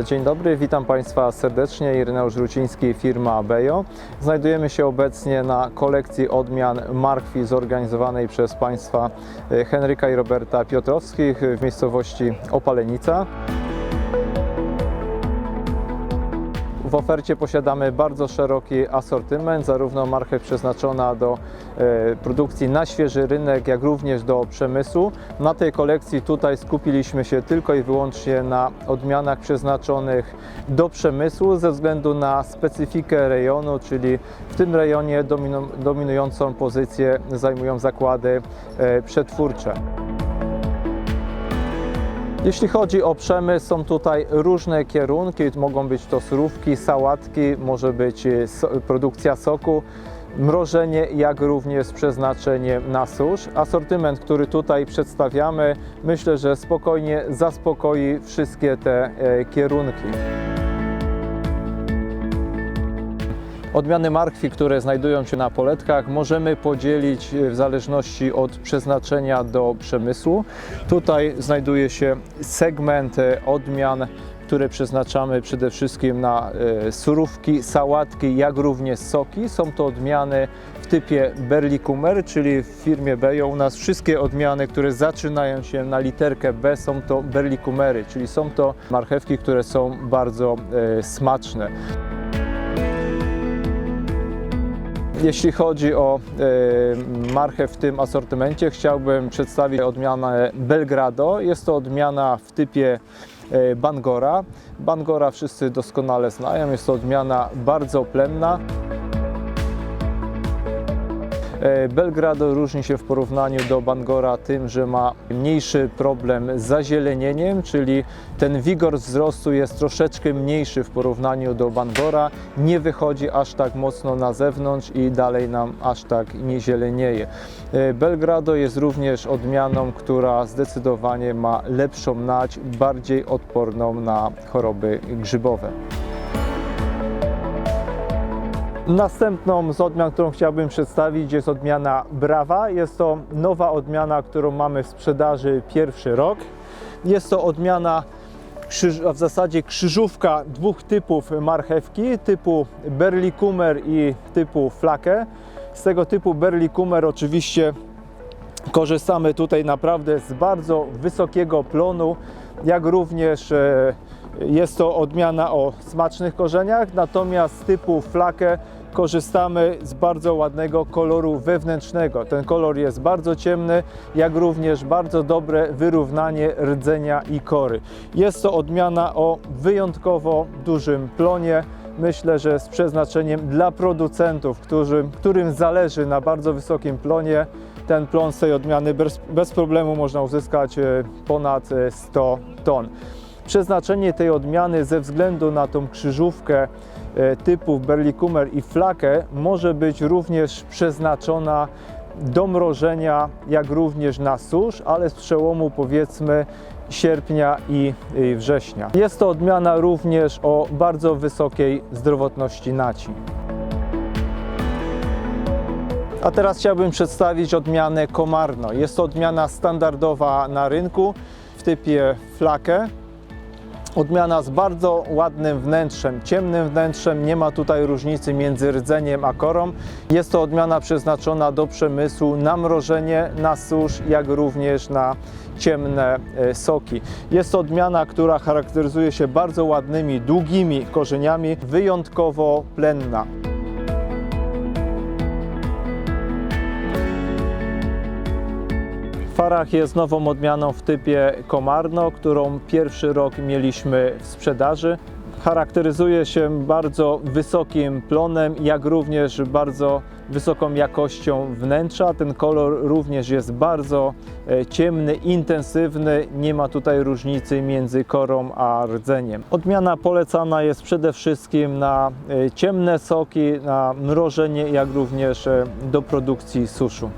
Dzień dobry, witam Państwa serdecznie. Ireneusz Ruciński, firma Abejo. Znajdujemy się obecnie na kolekcji odmian markwi zorganizowanej przez Państwa e, Henryka i Roberta Piotrowskich w miejscowości Opalenica. W ofercie posiadamy bardzo szeroki asortyment, zarówno marchew przeznaczona do e, produkcji na świeży rynek, jak również do przemysłu. Na tej kolekcji tutaj skupiliśmy się tylko i wyłącznie na odmianach przeznaczonych do przemysłu ze względu na specyfikę rejonu, czyli w tym rejonie dominu, dominującą pozycję zajmują zakłady e, przetwórcze. Jeśli chodzi o przemysł, są tutaj różne kierunki. Mogą być to surówki, sałatki, może być e, produkcja soku, mrożenie, jak również z przeznaczeniem na susz. Asortyment, który tutaj przedstawiamy, myślę, że spokojnie zaspokoi wszystkie te e, kierunki. Odmiany markwi, które znajdują się na poletkach, możemy podzielić w zależności od przeznaczenia do przemysłu. Tutaj znajduje się segment e, odmian, które przeznaczamy przede wszystkim na e, surówki, sałatki, jak również soki. Są to odmiany w typie Berlikumer, czyli w firmie Bejo u nas wszystkie odmiany, które zaczynają się na literkę B są to Berlikumery, czyli są to marchewki, które są bardzo e, smaczne. Jeśli chodzi o e, marchew w tym asortymencie, chciałbym przedstawić odmianę Belgrado. Jest to odmiana w typie e, Bangora. Bangora wszyscy doskonale znają, jest to odmiana bardzo plemna. E, Belgrado różni się w porównaniu do Bangora tym, że ma mniejszy problem z zazielenieniem, czyli ten wigor wzrostu jest troszeczkę mniejszy w porównaniu do Bangora. Nie wychodzi aż tak mocno na zewnątrz i dalej nam aż tak nie zielenieje. E, Belgrado jest również odmianą, która zdecydowanie ma lepszą nać, bardziej odporną na choroby grzybowe. Następną z odmian, którą chciałbym przedstawić jest odmiana Brawa. Jest to nowa odmiana, którą mamy w sprzedaży pierwszy rok. Jest to odmiana, a w zasadzie krzyżówka dwóch typów marchewki, typu Berlikumer i typu Flake. Z tego typu Berlikumer oczywiście korzystamy tutaj naprawdę z bardzo wysokiego plonu, jak również e, jest to odmiana o smacznych korzeniach, natomiast z typu flakę korzystamy z bardzo ładnego koloru wewnętrznego. Ten kolor jest bardzo ciemny, jak również bardzo dobre wyrównanie rdzenia i kory. Jest to odmiana o wyjątkowo dużym plonie. Myślę, że z przeznaczeniem dla producentów, którym, którym zależy na bardzo wysokim plonie, ten plon z tej odmiany bez, bez problemu można uzyskać e, ponad e, 100 ton. Przeznaczenie tej odmiany ze względu na tą krzyżówkę e, typów Berlikumer i Flakę może być również przeznaczona do mrożenia, jak również na susz, ale z przełomu powiedzmy sierpnia i września. Jest to odmiana również o bardzo wysokiej zdrowotności naci. A teraz chciałbym przedstawić odmianę Komarno. Jest to odmiana standardowa na rynku w typie flakę. Odmiana z bardzo ładnym wnętrzem, ciemnym wnętrzem, nie ma tutaj różnicy między rdzeniem a korą. Jest to odmiana przeznaczona do przemysłu na mrożenie, na susz, jak również na ciemne e, soki. Jest to odmiana, która charakteryzuje się bardzo ładnymi, długimi korzeniami, wyjątkowo plenna. Farach jest nową odmianą w typie Komarno, którą pierwszy rok mieliśmy w sprzedaży. Charakteryzuje się bardzo wysokim plonem, jak również bardzo wysoką jakością wnętrza. Ten kolor również jest bardzo e, ciemny, intensywny. Nie ma tutaj różnicy między korą a rdzeniem. Odmiana polecana jest przede wszystkim na e, ciemne soki, na mrożenie, jak również e, do produkcji suszu.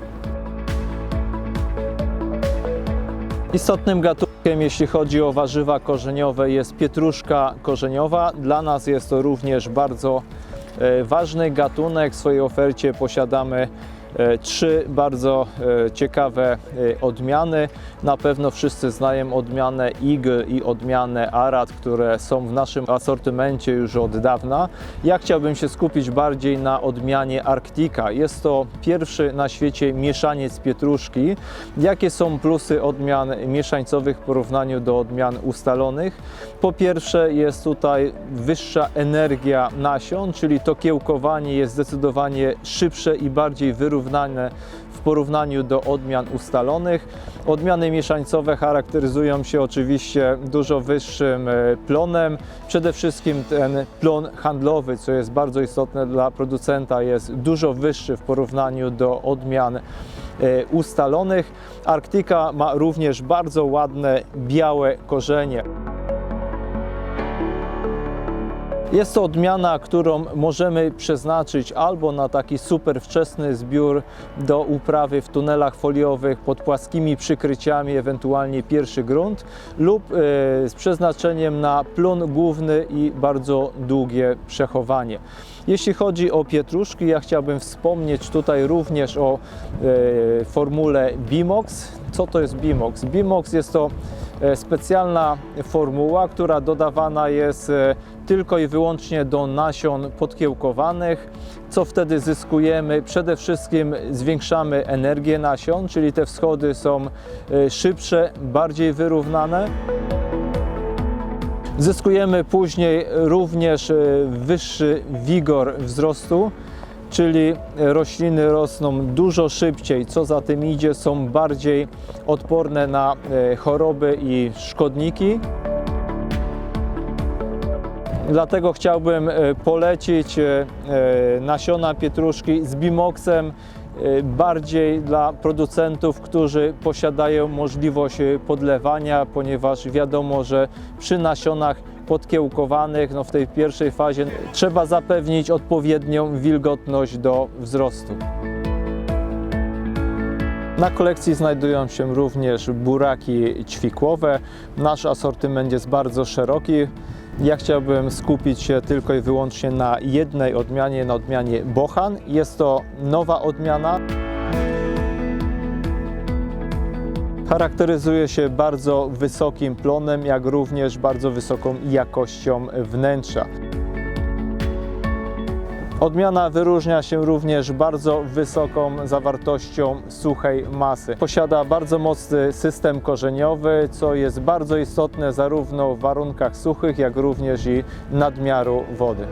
Istotnym gatunkiem, jeśli chodzi o warzywa korzeniowe, jest pietruszka korzeniowa. Dla nas jest to również bardzo e, ważny gatunek. W swojej ofercie posiadamy trzy bardzo e, ciekawe e, odmiany. Na pewno wszyscy znają odmianę Eagle i odmianę Arad, które są w naszym asortymencie już od dawna. Ja chciałbym się skupić bardziej na odmianie Arktika. Jest to pierwszy na świecie mieszaniec pietruszki. Jakie są plusy odmian mieszańcowych w porównaniu do odmian ustalonych? Po pierwsze jest tutaj wyższa energia nasion, czyli to kiełkowanie jest zdecydowanie szybsze i bardziej wyrównane w porównaniu do odmian ustalonych. Odmiany mieszańcowe charakteryzują się oczywiście dużo wyższym e, plonem. Przede wszystkim ten plon handlowy, co jest bardzo istotne dla producenta, jest dużo wyższy w porównaniu do odmian e, ustalonych. Arktyka ma również bardzo ładne białe korzenie. Jest to odmiana, którą możemy przeznaczyć albo na taki super wczesny zbiór do uprawy w tunelach foliowych pod płaskimi przykryciami, ewentualnie pierwszy grunt, lub e, z przeznaczeniem na plon główny i bardzo długie przechowanie. Jeśli chodzi o pietruszki, ja chciałbym wspomnieć tutaj również o e, formule Bimox. Co to jest Bimox? Bimox jest to e, specjalna formuła, która dodawana jest tylko i wyłącznie do nasion podkiełkowanych. Co wtedy zyskujemy? Przede wszystkim zwiększamy energię nasion, czyli te wschody są e, szybsze, bardziej wyrównane. Zyskujemy później również e, wyższy wigor wzrostu, czyli rośliny rosną dużo szybciej, co za tym idzie, są bardziej odporne na e, choroby i szkodniki. Dlatego chciałbym e, polecić e, e, nasiona pietruszki z Bimoxem e, bardziej dla producentów, którzy posiadają możliwość podlewania, ponieważ wiadomo, że przy nasionach podkiełkowanych, no w tej pierwszej fazie trzeba zapewnić odpowiednią wilgotność do wzrostu. Na kolekcji znajdują się również buraki ćwikłowe. Nasz asortyment jest bardzo szeroki. Ja chciałbym skupić się tylko i wyłącznie na jednej odmianie, na odmianie Bochan. Jest to nowa odmiana. Charakteryzuje się bardzo wysokim plonem, jak również bardzo wysoką jakością wnętrza. Odmiana wyróżnia się również bardzo wysoką zawartością suchej masy. Posiada bardzo mocny system korzeniowy, co jest bardzo istotne zarówno w warunkach suchych, jak również i nadmiaru wody.